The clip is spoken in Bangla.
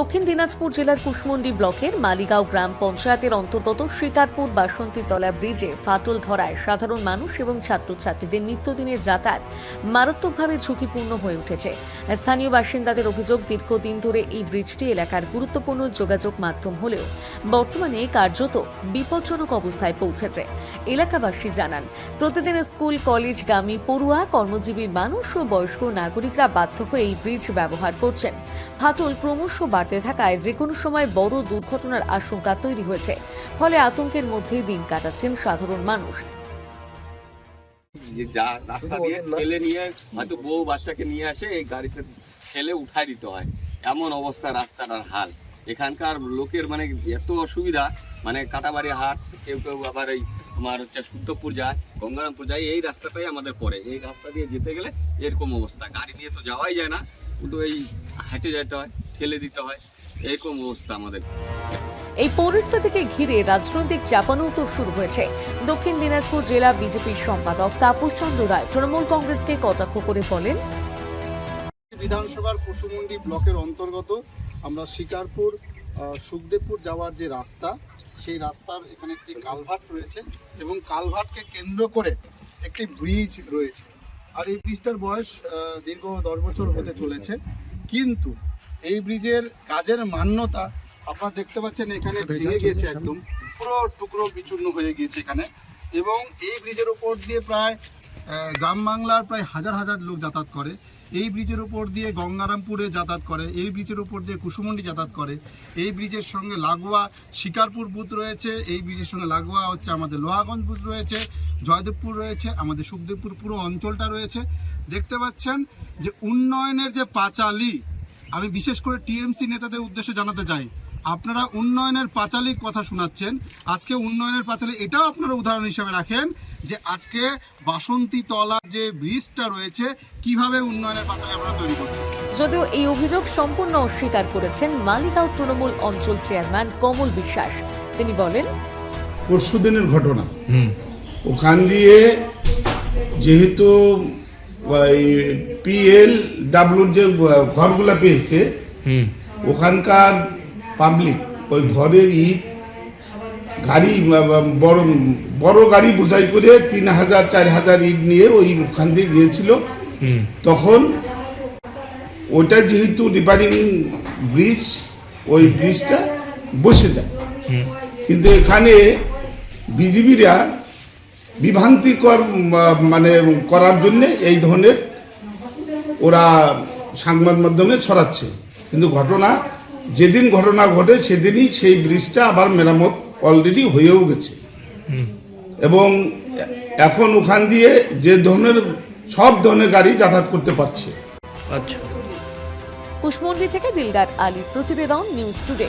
দক্ষিণ দিনাজপুর জেলার কুশমন্ডি ব্লকের মালিগাঁও গ্রাম পঞ্চায়েতের অন্তর্গত শিকারপুর বাসন্তীতলা ব্রিজে ফাটল ধরায় সাধারণ মানুষ এবং ছাত্রছাত্রীদের নিত্যদিনের যাতায়াত মারাত্মকভাবে ঝুঁকিপূর্ণ হয়ে উঠেছে। স্থানীয় বাসিন্দাদের অভিযোগ, দীর্ঘদিন ধরে এই ব্রিজটি এলাকার গুরুত্বপূর্ণ যোগাযোগ মাধ্যম হলেও বর্তমানে কার্যত বিপজ্জনক অবস্থায় পৌঁছেছে। এলাকাবাসী জানান, প্রতিদিন স্কুল কলেজগামী পড়ুয়া, কর্মজীবী মানুষ ও বয়স্ক নাগরিকরা বাধ্য হয়ে এই ব্রিজ ব্যবহার করছেন। ফাটল ক্রমশ বাড়তে থাকায় যে কোনো সময় বড় দুর্ঘটনার আশঙ্কা তৈরি হয়েছে। ফলে আতঙ্কের মধ্যেই দিন কাটাচ্ছেন সাধারণ মানুষ। রাস্তা দিয়ে ঠেলে নিয়ে হয়তো বউ বাচ্চাকে নিয়ে আসে, এই গাড়িতে ঠেলে উঠাই দিতে হয়। এমন অবস্থা রাস্তাটার হাল। এখানকার লোকের মানে এত অসুবিধা মানে কাটাবাড়ি হাট, কেউ কেউ আবার এই আমার হচ্ছে শুদ্ধপুর যায়, গঙ্গারামপুর যায়, এই রাস্তাটাই আমাদের পড়ে। এই রাস্তা দিয়ে যেতে গেলে এরকম অবস্থা। গাড়ি নিয়ে তো যাওয়াই যায় না, শুধু এই হেঁটে যেতে হয়। ঠেলে দিতে হয় এরকম অবস্থা আমাদের। এই পরিস্থিতিকে ঘিরে রাজনৈতিক চাপানোউতর শুরু হয়েছে। দক্ষিণ দিনাজপুর জেলা বিজেপির সম্পাদক তাপস চন্দ্র রায় তৃণমূল কংগ্রেসকে কটাক্ষ করে বলেন বিধানসভার কুসুমুন্ডি ব্লকের অন্তর্গত আমরা শিকারপুর সুখদেবপুর যাওয়ার যে রাস্তা সেই রাস্তার এখানে একটি কালভার্ট রয়েছে এবং কালভার্টকে কেন্দ্র করে একটি ব্রিজ রয়েছে। আর এই ব্রিজটার বয়স দীর্ঘ দশ বছর হতে চলেছে। কিন্তু এই ব্রিজের কাজের মান্যতা আপনারা দেখতে পাচ্ছেন, এখানে ভেঙে গিয়েছে একদম। পুরো টুকরো বিচূর্ণ হয়ে গিয়েছে এখানে। এবং এই ব্রিজের উপর দিয়ে প্রায় গ্রাম বাংলার প্রায় হাজার হাজার লোক যাতায়াত করে। এই ব্রিজের উপর দিয়ে গঙ্গারামপুরে যাতায়াত করে। এই ব্রিজের উপর দিয়ে কুসুমন্ডি যাতায়াত করে। এই ব্রিজের সঙ্গে লাগোয়া শিকারপুর বুথ রয়েছে। এই ব্রিজের সঙ্গে লাগোয়া হচ্ছে আমাদের লোহাগঞ্জ বুথ রয়েছে, জয়দেবপুর রয়েছে, আমাদের সুখদেবপুর পুরো অঞ্চলটা রয়েছে। দেখতে পাচ্ছেন যে উন্নয়নের যে পাঁচালি আমি বিশেষ করে টিএমসি নেতাদের উদ্দেশ্যে জানাতে চাই আপনারা উন্নয়নের পাঁচালির কথা শোনাচ্ছেন। আজকে উন্নয়নের পাঁচালি এটাও আপনারা উদাহরণ হিসাবে রাখেন যে আজকে বাসন্তী তলা যে ব্রিজটা রয়েছে কীভাবে উন্নয়নের পাঁচালি আপনারা তৈরি করছেন। যদিও এই অভিযোগ সম্পূর্ণ অস্বীকার করেছেন মালিগাঁও তৃণমূল অঞ্চল চেয়ারম্যান কমল বিশ্বাস। তিনি বলেন পরশু দিনের ঘটনা ওখান দিয়ে যেহেতু পিএল ডাব্লুর যে ঘরগুলা পেয়েছে ওখানকার পাবলিক ওই ঘরের ইট গাড়ি বড় বড় গাড়ি বোঝাই করে তিন হাজার চার হাজার ইট নিয়ে ওই ওখান দিয়ে গিয়েছিল। তখন ওটা যেহেতু রিপেয়ারিং ব্রিজ ওই ব্রিজটা বসে যায়। কিন্তু এখানে বিজিবিরা বিভ্রান্তিকর মানে করার জন্য এই ধরনের ওরা সংবাদ মাধ্যমে ছড়াচ্ছে। কিন্তু ঘটনা যেদিন ঘটনা ঘটে সেদিনই সেই ব্রিজটা আবার মেরামত অলরেডি হয়েও গেছে। এবং এখন ওখান দিয়ে যে ধরনের সব ধরনের গাড়ি যাতায়াত করতে পারছে। আচ্ছা। কুশমন্ডি থেকে দিলদার আলীর প্রতিবেদন নিউজ টুডে